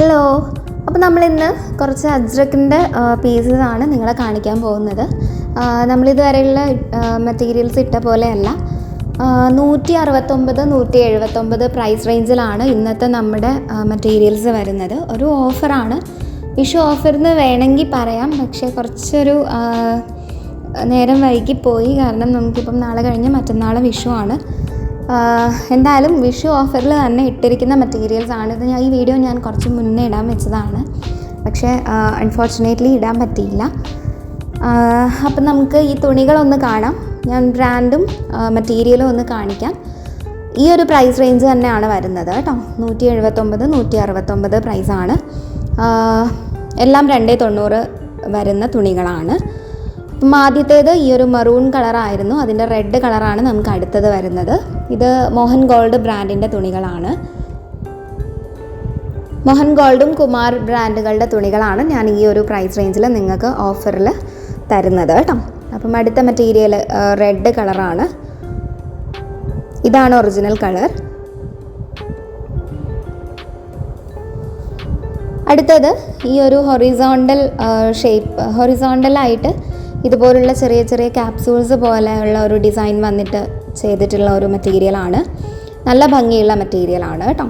Hello അപ്പോൾ നമ്മളിന്ന് കുറച്ച് അജ്രക്കിന്റെ പീസസ് ആണ് നിങ്ങളെ കാണിക്കാൻ പോകുന്നത്. നമ്മളിതുവരെയുള്ള മെറ്റീരിയൽസ് ഇട്ട പോലെയല്ല. നൂറ്റി അറുപത്തൊമ്പത് നൂറ്റി എഴുപത്തൊമ്പത് പ്രൈസ് റേഞ്ചിലാണ് ഇന്നത്തെ നമ്മുടെ മെറ്റീരിയൽസ് വരുന്നത്. ഒരു ഓഫറാണ് വിഷു ഓഫറിന്ന് വേണമെങ്കിൽ പറയാം. പക്ഷേ കുറച്ചൊരു നേരം വൈകിപ്പോയി. കാരണം നമുക്കിപ്പം നാളെ കഴിഞ്ഞ് മറ്റന്നാളെ വിഷു ആണ് എന്തായാലും വിഷു ഓഫറിൽ തന്നെ ഇട്ടിരിക്കുന്ന മെറ്റീരിയൽസ് ആണ്. ഇത് ഞാൻ ഈ വീഡിയോ ഞാൻ കുറച്ച് മുന്നേ ഇടാൻ വെച്ചതാണ്. പക്ഷേ അൺഫോർച്ചുനേറ്റ്ലി ഇടാൻ പറ്റിയില്ല. അപ്പം നമുക്ക് ഈ തുണികളൊന്ന് കാണാം. ഞാൻ ബ്രാൻഡും മെറ്റീരിയലും ഒന്ന് കാണിക്കാം. ഈ ഒരു പ്രൈസ് റേഞ്ച് തന്നെയാണ് വരുന്നത് കേട്ടോ. നൂറ്റി എഴുപത്തൊമ്പത് നൂറ്റി അറുപത്തൊമ്പത് പ്രൈസാണ് എല്ലാം രണ്ടേ തൊണ്ണൂറ് വരുന്ന തുണികളാണ്. അപ്പം ആദ്യത്തേത് ഈ ഒരു മറൂൺ കളറായിരുന്നു അതിന്റെ റെഡ് കളറാണ് നമുക്ക് അടുത്തത് വരുന്നത്. ഇത് മോഹൻ ഗോൾഡ് ബ്രാൻഡിന്റെ തുണികളാണ്. മോഹൻ ഗോൾഡും കുമാർ ബ്രാൻഡുകളുടെ തുണികളാണ് ഞാൻ ഈ ഒരു പ്രൈസ് റേഞ്ചിൽ നിങ്ങൾക്ക് ഓഫറിൽ തരുന്നത് കേട്ടോ. അപ്പം അടുത്ത മെറ്റീരിയൽ റെഡ് കളറാണ്. ഇതാണ് ഒറിജിനൽ കളർ അടുത്തത് ഈ ഒരു ഹൊറിസോണ്ടൽ ഷേപ്പ് ഹൊറിസോണ്ടലായിട്ട് ഇതുപോലുള്ള ചെറിയ ചെറിയ ക്യാപ്സൂൾസ് പോലെയുള്ള ഒരു ഡിസൈൻ വന്നിട്ട് ചെയ്തിട്ടുള്ള ഒരു മെറ്റീരിയലാണ് നല്ല ഭംഗിയുള്ള മെറ്റീരിയലാണ് കേട്ടോ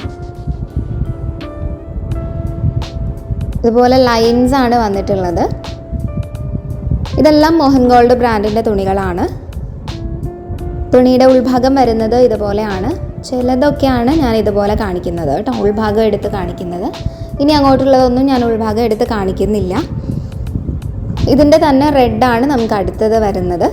ഇതുപോലെ ലൈൻസ് ആണ് വന്നിട്ടുള്ളത്. ഇതെല്ലാം മോഹൻ ഗോൾഡ് ബ്രാൻഡിന്റെ തുണികളാണ്. തുണിയുടെ ഉൾഭാഗം വരുന്നത് ഇതുപോലെയാണ്. ചിലതൊക്കെയാണ് ഞാൻ ഇതുപോലെ കാണിക്കുന്നത് കേട്ടോ ഉൾഭാഗം എടുത്ത് കാണിക്കുന്നത്. ഇനി അങ്ങോട്ടുള്ളതൊന്നും ഞാൻ ഉൾഭാഗം എടുത്ത് കാണിക്കുന്നില്ല. ഇതിന്റെ തന്നെ റെഡാണ് നമുക്ക് അടുത്തത് വരുന്നത്.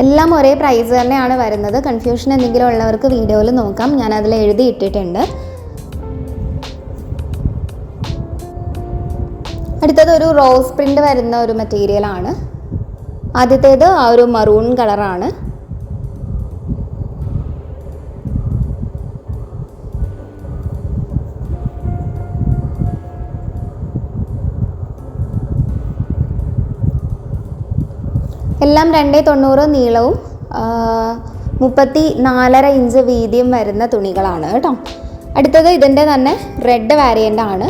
എല്ലാം ഒരേ പ്രൈസ് തന്നെയാണ് വരുന്നത്. കൺഫ്യൂഷൻ എന്തെങ്കിലും ഉള്ളവർക്ക് വീഡിയോയിൽ നോക്കാം. ഞാൻ അതിൽ എഴുതി ഇട്ടിട്ടുണ്ട്. അടുത്തത് ഒരു റോസ് പ്രിന്റ് വരുന്ന ഒരു മെറ്റീരിയലാണ് ആദ്യത്തേത് ആ ഒരു മറൂൺ കളറാണ് എല്ലാം രണ്ടേ തൊണ്ണൂറ് നീളവും മുപ്പത്തി നാലര ഇഞ്ച് വീതിയും വരുന്ന തുണികളാണ് കേട്ടോ. അടുത്തത് ഇതിന്റെ തന്നെ റെഡ് വാരിയന്റ് ആണ്.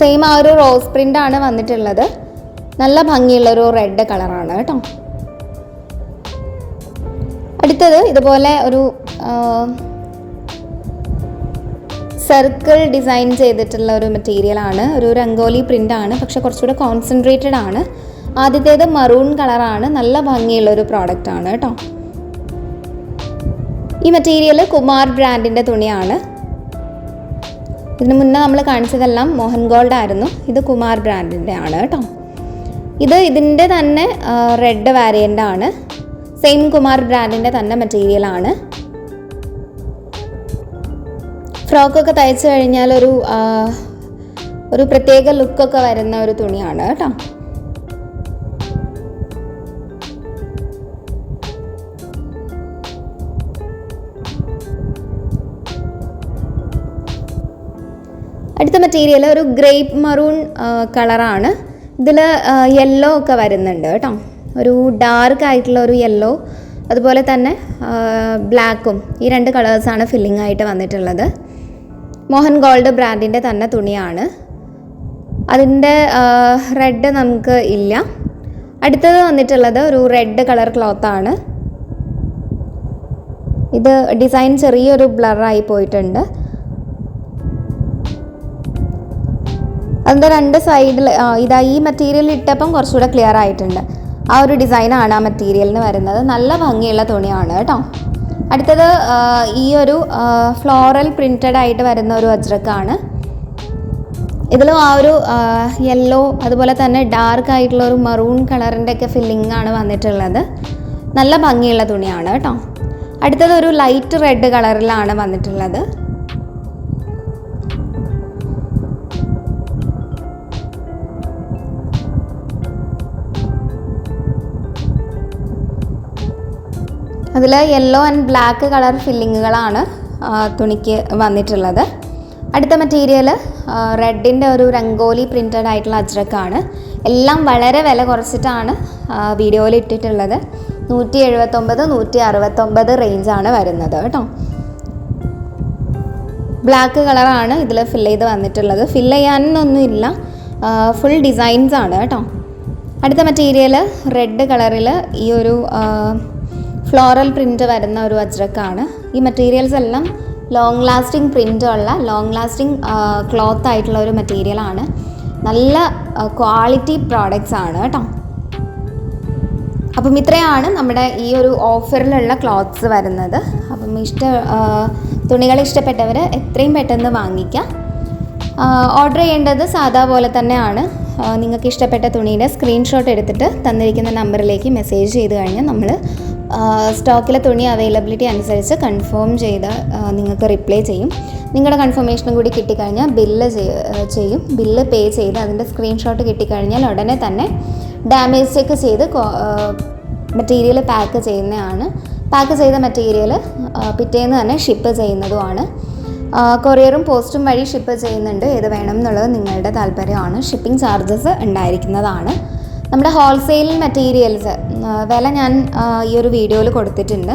സെയിം ആ ഒരു റോസ് പ്രിന്റ് ആണ് വന്നിട്ടുള്ളത്. നല്ല ഭംഗിയുള്ളൊരു റെഡ് കളറാണ് കേട്ടോ. അടുത്തത് ഇതുപോലെ ഒരു സർക്കിൾ ഡിസൈൻ ചെയ്തിട്ടുള്ള ഒരു മെറ്റീരിയൽ ആണ്. ഒരു രംഗോലി പ്രിന്റ് ആണ്. പക്ഷെ കുറച്ചുകൂടെ കോൺസെൻട്രേറ്റഡ് ആണ്. ആദ്യത്തേത് മറൂൺ കളറാണ് നല്ല ഭംഗിയുള്ള ഒരു പ്രോഡക്റ്റ് ആണ് കേട്ടോ. ഈ മെറ്റീരിയൽ കുമാർ ബ്രാൻഡിന്റെ തുണിയാണ്. ഇതിന് മുന്നേ നമ്മൾ കാണിച്ചതെല്ലാം മോഹൻ ഗോൾഡ് ആയിരുന്നു. ഇത് കുമാർ ബ്രാൻഡിന്റെ ആണ് കേട്ടോ. ഇത് ഇതിന്റെ തന്നെ റെഡ് വാരിയന്റ് ആണ്. സെയിം കുമാർ ബ്രാൻഡിന്റെ തന്നെ മെറ്റീരിയൽ ഫ്രോക്കൊക്കെ തയ്ച്ചു കഴിഞ്ഞാൽ ഒരു ഒരു പ്രത്യേക ലുക്കൊക്കെ വരുന്ന ഒരു തുണിയാണ് കേട്ടോ. അടുത്ത മെറ്റീരിയൽ ഒരു ഗ്രേപ്പ് മറൂൺ കളറാണ്. ഇതിൽ യെല്ലോ ഒക്കെ വരുന്നുണ്ട് കേട്ടോ. ഒരു ഡാർക്ക് ആയിട്ടുള്ള ഒരു യെല്ലോ അതുപോലെ തന്നെ ബ്ലാക്കും ഈ രണ്ട് കളേഴ്സാണ് ഫില്ലിംഗ് ആയിട്ട് വന്നിട്ടുള്ളത്. മോഹൻ ഗോൾഡ് ബ്രാൻഡിന്റെ തന്നെ തുണിയാണ്. അതിന്റെ റെഡ് നമുക്ക് ഇല്ല. അടുത്തത് വന്നിട്ടുള്ളത് ഒരു റെഡ് കളർ ക്ലോത്താണ് ഇത് ഡിസൈൻ ചെറിയൊരു ബ്ലറായി പോയിട്ടുണ്ട്. അതിന്റെ രണ്ട് സൈഡിൽ ഇതാ ഈ മെറ്റീരിയൽ ഇട്ടപ്പം കുറച്ചുകൂടെ ക്ലിയർ ആയിട്ടുണ്ട്. ആ ഒരു ഡിസൈനാണ് ആ മെറ്റീരിയലിന് വരുന്നത്. നല്ല ഭംഗിയുള്ള തുണിയാണ് കേട്ടോ. അടുത്തത് ഈ ഒരു ഫ്ലോറൽ പ്രിന്റഡ് ആയിട്ട് വരുന്ന ഒരു അജ്രക്കാണ് ഇതിലും ആ ഒരു യെല്ലോ അതുപോലെ തന്നെ ഡാർക്ക് ആയിട്ടുള്ള ഒരു മറൂൺ കളറിന്റെ ഒക്കെ ഫില്ലിംഗ് ആണ് വന്നിട്ടുള്ളത്. നല്ല ഭംഗിയുള്ള തുണിയാണ് കേട്ടോ. അടുത്തത് ഒരു ലൈറ്റ് റെഡ് കളറിലാണ് വന്നിട്ടുള്ളത്. അതിൽ യെല്ലോ ആൻഡ് ബ്ലാക്ക് കളർ ഫില്ലിങ്ങുകളാണ് തുണിക്ക് വന്നിട്ടുള്ളത്. അടുത്ത മെറ്റീരിയൽ റെഡിന്റെ ഒരു രംഗോലി പ്രിന്റഡ് ആയിട്ടുള്ള അജ്രക്കാണ്. എല്ലാം വളരെ വില കുറച്ചിട്ടാണ് വീഡിയോയിൽ ഇട്ടിട്ടുള്ളത്. നൂറ്റി എഴുപത്തൊമ്പത് നൂറ്റി അറുപത്തൊമ്പത് റേഞ്ചാണ് വരുന്നത് കേട്ടോ. ബ്ലാക്ക് കളറാണ് ഇതിൽ ഫിൽ ചെയ്ത് വന്നിട്ടുള്ളത്. ഫിൽ ചെയ്യാനൊന്നുമില്ല ഫുൾ ഡിസൈൻസ് ആണ് കേട്ടോ. അടുത്ത മെറ്റീരിയൽ റെഡ് കളറിൽ ഈ ഒരു ഫ്ലോറൽ പ്രിന്റ് വരുന്ന ഒരു അജ്രക്കാണ്. ഈ മെറ്റീരിയൽസ് എല്ലാം ലോങ് ലാസ്റ്റിംഗ് പ്രിന്റ് ഉള്ള ലോങ് ലാസ്റ്റിംഗ് ക്ലോത്ത് ആയിട്ടുള്ള ഒരു മെറ്റീരിയലാണ് നല്ല ക്വാളിറ്റി പ്രോഡക്റ്റ്സ് ആണ് കേട്ടോ. അപ്പം ഇത്രയാണ് നമ്മുടെ ഈ ഒരു ഓഫറിലുള്ള ക്ലോത്ത്സ് വരുന്നത്. അപ്പം ഇഷ്ട തുണികൾ ഇഷ്ടപ്പെട്ടവർ എത്രയും പെട്ടെന്ന് വാങ്ങിക്കാം. ഓർഡർ ചെയ്യേണ്ടത് സാധാ പോലെ തന്നെയാണ്. നിങ്ങൾക്ക് ഇഷ്ടപ്പെട്ട തുണിയുടെ സ്ക്രീൻഷോട്ട് എടുത്തിട്ട് തന്നിരിക്കുന്ന നമ്പറിലേക്ക് മെസ്സേജ് ചെയ്ത് കഴിഞ്ഞാൽ നമ്മൾ സ്റ്റോക്കിലെ തുണി അവൈലബിലിറ്റി അനുസരിച്ച് കൺഫേം ചെയ്ത് നിങ്ങൾക്ക് റിപ്ലൈ ചെയ്യും. നിങ്ങളുടെ കൺഫർമേഷനും കൂടി കിട്ടിക്കഴിഞ്ഞാൽ ബില്ല് ചെയ്യും. ബില്ല് പേ ചെയ്ത് അതിന്റെ സ്ക്രീൻഷോട്ട് കിട്ടിക്കഴിഞ്ഞാൽ ഉടനെ തന്നെ ഡാമേജ് ചെക്ക് ചെയ്ത് മെറ്റീരിയൽ പാക്ക് ചെയ്യുന്നതാണ്. പാക്ക് ചെയ്ത മെറ്റീരിയൽ പിറ്റേന്ന് തന്നെ ഷിപ്പ് ചെയ്യുന്നതുമാണ്. കൊറിയറും പോസ്റ്റും വഴി ഷിപ്പ് ചെയ്യുന്നുണ്ട്. ഏത് വേണം എന്നുള്ളത് നിങ്ങളുടെ താല്പര്യമാണ്. ഷിപ്പിംഗ് ചാർജസ് ഉണ്ടായിരിക്കുന്നതാണ്. നമ്മുടെ ഹോൾസെയിൽ മെറ്റീരിയൽസ് വില ഞാൻ ഈ ഒരു വീഡിയോയിൽ കൊടുത്തിട്ടുണ്ട്.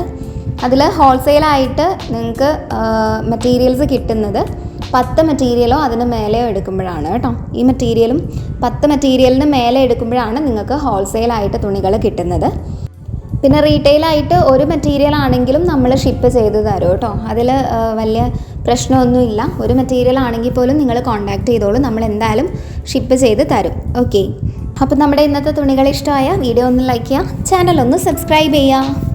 അതിൽ ഹോൾസെയിലായിട്ട് നിങ്ങൾക്ക് മെറ്റീരിയൽസ് കിട്ടുന്നത് പത്ത് മെറ്റീരിയലോ അതിന് മേലെയോ എടുക്കുമ്പോഴാണ് കേട്ടോ. ഈ മെറ്റീരിയലും പത്ത് മെറ്റീരിയലിന് മേലെ എടുക്കുമ്പോഴാണ് നിങ്ങൾക്ക് ഹോൾസെയിലായിട്ട് തുണികൾ കിട്ടുന്നത്. പിന്നെ റീറ്റെയിലായിട്ട് ഒരു മെറ്റീരിയൽ ആണെങ്കിലും നമ്മൾ ഷിപ്പ് ചെയ്ത് തരും കേട്ടോ. അതിൽ വലിയ പ്രശ്നമൊന്നുമില്ല. ഒരു മെറ്റീരിയൽ ആണെങ്കിൽ പോലും നിങ്ങൾ കോൺടാക്ട് ചെയ്തോളൂ. നമ്മൾ എന്തായാലും ഷിപ്പ് ചെയ്ത് തരും. ഓക്കെ അപ്പോൾ നമ്മുടെ ഇന്നത്തെ തുണികൾ ഇഷ്ടമായ വീഡിയോ ഒന്ന് ലൈക്ക് ചെയ്യുക. ചാനൽ ഒന്ന് സബ്സ്ക്രൈബ് ചെയ്യുക.